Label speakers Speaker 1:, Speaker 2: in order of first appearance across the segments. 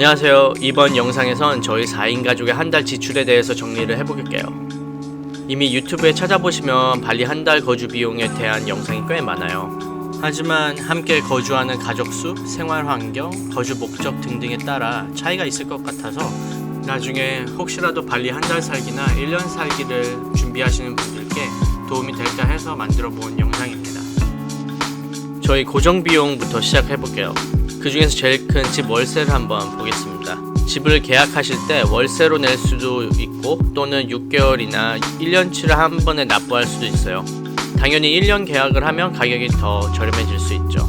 Speaker 1: 안녕하세요. 이번 영상에선 저희 4인 가족의 한 달 지출에 대해서 정리를 해보겠게요. 이미 유튜브에 찾아보시면 발리 한 달 거주 비용에 대한 영상이 꽤 많아요. 하지만 함께 거주하는 가족 수, 생활 환경, 거주 목적 등등에 따라 차이가 있을 것 같아서 나중에 혹시라도 발리 한 달 살기나 1년 살기를 준비하시는 분들께 도움이 될까 해서 만들어 본 영상입니다. 저희 고정 비용부터 시작해 볼게요. 그 중에서 제일 큰 집 월세를 한번 보겠습니다. 집을 계약하실 때 월세로 낼 수도 있고 또는 6개월이나 1년치를 한 번에 납부할 수도 있어요. 당연히 1년 계약을 하면 가격이 더 저렴해질 수 있죠.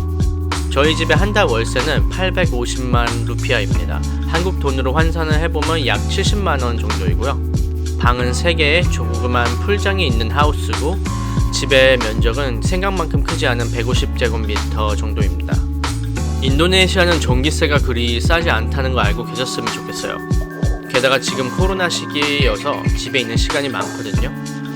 Speaker 1: 저희 집의 한 달 월세는 850만 루피아입니다. 한국 돈으로 환산을 해보면 약 70만 원 정도이고요. 방은 3개에 조그만 풀장이 있는 하우스고 집의 면적은 생각만큼 크지 않은 150제곱미터 정도입니다. 인도네시아는 전기세가 그리 싸지 않다는 거 알고 계셨으면 좋겠어요. 게다가 지금 코로나 시기여서 집에 있는 시간이 많거든요.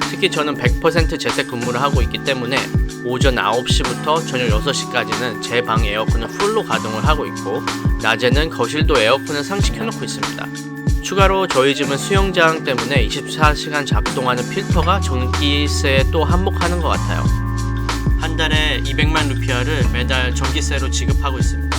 Speaker 1: 특히 저는 100% 재택 근무를 하고 있기 때문에 오전 9시부터 저녁 6시까지는 제 방 에어컨을 풀로 가동을 하고 있고 낮에는 거실도 에어컨을 상시 켜 놓고 있습니다. 추가로 저희 집은 수영장 때문에 24시간 작동하는 필터가 전기세에 또 한몫하는 것 같아요. 한 달에 200만 루피아를 매달 전기세로 지급하고 있습니다.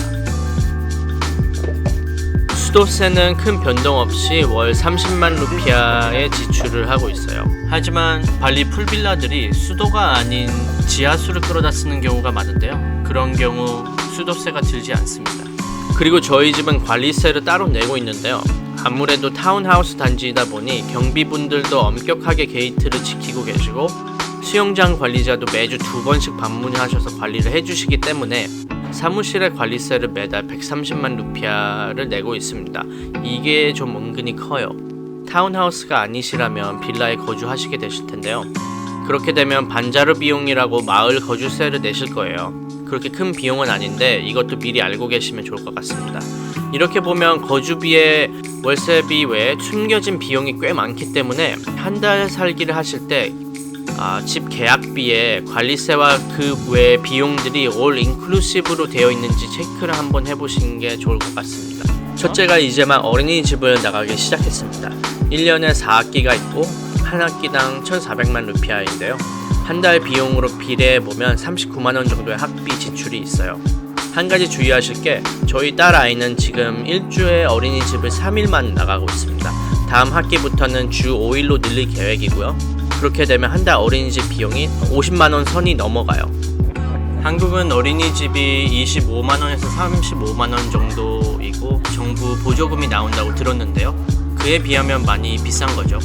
Speaker 1: 수도세는 큰 변동 없이 월 30만 루피아의 지출을 하고 있어요. 하지만 발리 풀빌라들이 수도가 아닌 지하수를 끌어다 쓰는 경우가 많은데요. 그런 경우 수도세가 들지 않습니다. 그리고 저희 집은 관리세를 따로 내고 있는데요. 아무래도 타운하우스 단지이다 보니 경비분들도 엄격하게 게이트를 지키고 계시고 수영장 관리자도 매주 두 번씩 방문하셔서 관리를 해주시기 때문에 사무실의 관리세를 매달 130만 루피아를 내고 있습니다. 이게 좀 은근히 커요. 타운하우스가 아니시라면 빌라에 거주하시게 되실 텐데요. 그렇게 되면 반자르 비용이라고 마을 거주세를 내실 거예요. 그렇게 큰 비용은 아닌데 이것도 미리 알고 계시면 좋을 것 같습니다. 이렇게 보면 거주비에 월세비 외에 숨겨진 비용이 꽤 많기 때문에 한 달 살기를 하실 때 아, 집 계약비에 관리세와 그 외 비용들이 올 인클루시브로 되어 있는지 체크를 한번 해보시는 게 좋을 것 같습니다. 첫째가 이제만 어린이집을 나가기 시작했습니다. 1년에 4학기가 있고 한 학기당 1,400만 루피아인데요. 한 달 비용으로 비례해 보면 39만 원 정도의 학비 지출이 있어요. 한 가지 주의하실 게 저희 딸 아이는 지금 일주에 어린이집을 3일만 나가고 있습니다. 다음 학기부터는 주 5일로 늘릴 계획이고요. 그렇게 되면 한 달 어린이집 비용이 50만 원 선이 넘어가요. 한국은 어린이집이 25만 원에서 35만 원 정도이고 정부 보조금이 나온다고 들었는데요. 그에 비하면 많이 비싼 거죠.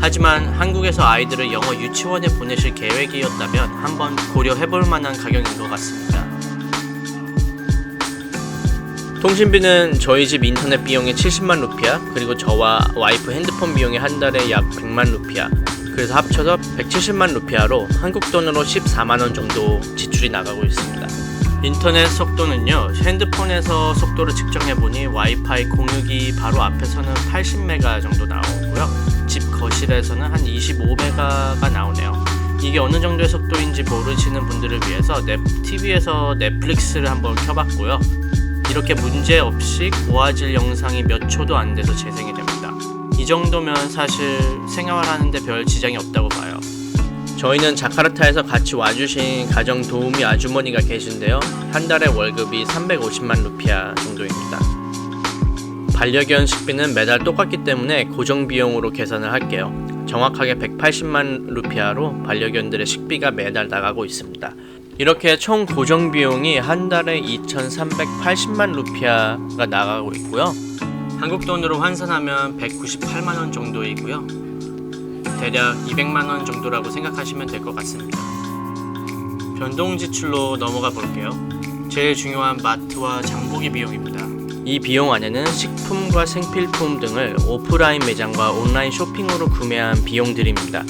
Speaker 1: 하지만 한국에서 아이들을 영어 유치원에 보내실 계획이었다면 한번 고려해 볼 만한 가격인 것 같습니다. 통신비는 저희 집 인터넷 비용이 70만 루피아, 그리고 저와 와이프 핸드폰 비용이 한 달에 약 100만 루피아. 그래서 합쳐서 170만 루피아로 한국 돈으로 14만 원 정도 지출이 나가고 있습니다. 인터넷 속도는요, 핸드폰에서 속도를 측정해 보니 와이파이 공유기 바로 앞에서는 80메가 정도 나오고요. 집 거실에서는 한 25메가가 나오네요. 이게 어느 정도의 속도인지 모르시는 분들을 위해서 넷, TV에서 넷플릭스를 한번 켜봤고요. 이렇게 문제 없이 고화질 영상이 몇 초도 안 돼서 재생이 됩니다. 이 정도면 사실 생활하는데 별 지장이 없다고 봐요. 저희는 자카르타에서 같이 와주신 가정 도우미 아주머니가 계신데요. 한 달에 월급이 350만 루피아 정도입니다. 반려견 식비는 매달 똑같기 때문에 고정 비용으로 계산을 할게요. 정확하게 180만 루피아로 반려견들의 식비가 매달 나가고 있습니다. 이렇게 총 고정 비용이 한 달에 2,380만 루피아가 나가고 있고요. 한국 돈으로 환산하면 198만 원 정도이고요. 대략 200만 원 정도라고 생각하시면 될 것 같습니다. 변동 지출로 넘어가 볼게요. 제일 중요한 마트와 장보기 비용입니다. 이 비용 안에는 식품과 생필품 등을 오프라인 매장과 온라인 쇼핑으로 구매한 비용들입니다.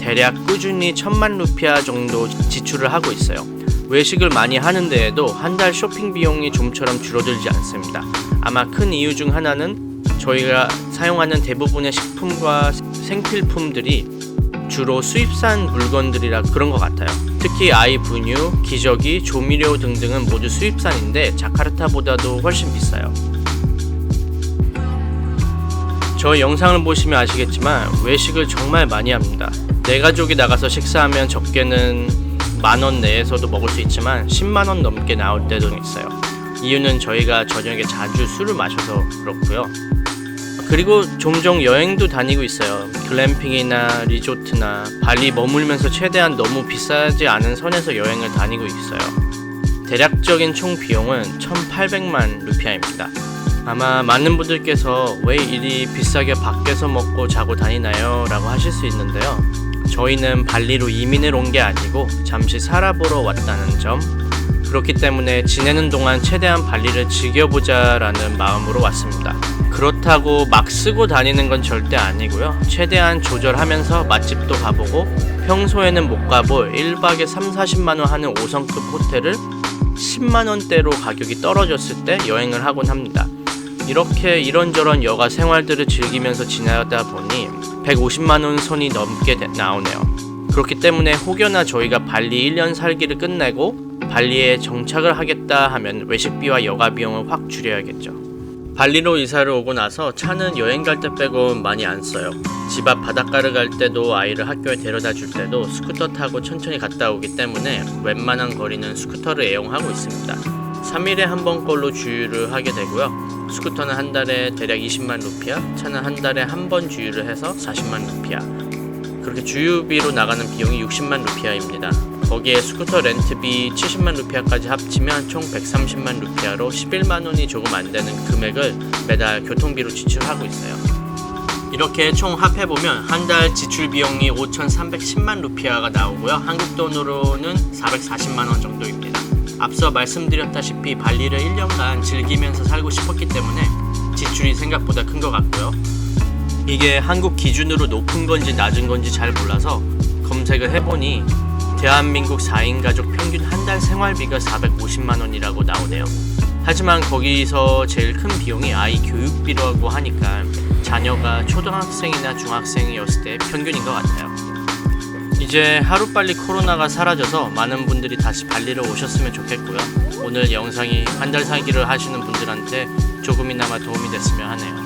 Speaker 1: 대략 꾸준히 천만 루피아 정도 지출을 하고 있어요. 외식을 많이 하는 데에도 한 달 쇼핑 비용이 좀처럼 줄어들지 않습니다. 아마 큰 이유 중 하나는 저희가 사용하는 대부분의 식품과 생필품들이 주로 수입산 물건들이라 그런 것 같아요. 특히 아이 분유, 기저귀, 조미료 등등은 모두 수입산인데 자카르타보다도 훨씬 비싸요. 저희 영상을 보시면 아시겠지만 외식을 정말 많이 합니다. 네 가족이 나가서 식사하면 적게는 만 원 내에서도 먹을 수 있지만 10만 원 넘게 나올 때도 있어요. 이유는 저희가 저녁에 자주 술을 마셔서 그렇고요. 그리고 종종 여행도 다니고 있어요. 글램핑이나 리조트나 발리 머물면서 최대한 너무 비싸지 않은 선에서 여행을 다니고 있어요. 대략적인 총 비용은 1,800만 루피아입니다. 아마 많은 분들께서 왜 이리 비싸게 밖에서 먹고 자고 다니나요? 라고 하실 수 있는데요. 저희는 발리로 이민을 온 게 아니고 잠시 살아보러 왔다는 점. 그렇기 때문에 지내는 동안 최대한 발리를 즐겨보자 라는 마음으로 왔습니다. 그렇다고 막 쓰고 다니는 건 절대 아니고요. 최대한 조절하면서 맛집도 가보고 평소에는 못 가볼 1박에 3, 40만 원 하는 5성급 호텔을 10만 원대로 가격이 떨어졌을 때 여행을 하곤 합니다. 이렇게 이런저런 여가 생활들을 즐기면서 지내다 보니 150만 원 선이 넘게 되- 나오네요. 그렇기 때문에 혹여나 저희가 발리 1년 살기를 끝내고 발리에 정착을 하겠다 하면 외식비와 여가 비용을 확 줄여야겠죠. 발리로 이사를 오고 나서 차는 여행 갈 때 빼고 많이 안 써요. 집 앞 바닷가를 갈 때도 아이를 학교에 데려다 줄 때도 스쿠터 타고 천천히 갔다 오기 때문에 웬만한 거리는 스쿠터를 애용하고 있습니다. 3일에 한 번꼴로 주유를 하게 되고요. 스쿠터는 한 달에 대략 20만 루피아, 차는 한 달에 한 번 주유를 해서 40만 루피아. 그렇게 주유비로 나가는 비용이 60만 루피아입니다. 거기에 스쿠터 렌트비 70만 루피아까지 합치면 총 130만 루피아로 11만 원이 조금 안 되는 금액을 매달 교통비로 지출하고 있어요. 이렇게 총 합해보면 한 달 지출 비용이 5,310만 루피아가 나오고요. 한국 돈으로는 440만 원 정도입니다. 앞서 말씀드렸다시피 발리를 1년간 즐기면서 살고 싶었기 때문에 지출이 생각보다 큰 것 같고요. 이게 한국 기준으로 높은 건지 낮은 건지 잘 몰라서 검색을 해보니 대한민국 4인 가족 평균 한 달 생활비가 450만 원이라고 나오네요. 하지만 거기서 제일 큰 비용이 아이 교육비라고 하니까 자녀가 초등학생이나 중학생이었을 때 평균인 것 같아요. 이제 하루빨리 코로나가 사라져서 많은 분들이 다시 발리를 오셨으면 좋겠고요. 오늘 영상이 한 달 살기를 하시는 분들한테 조금이나마 도움이 됐으면 하네요.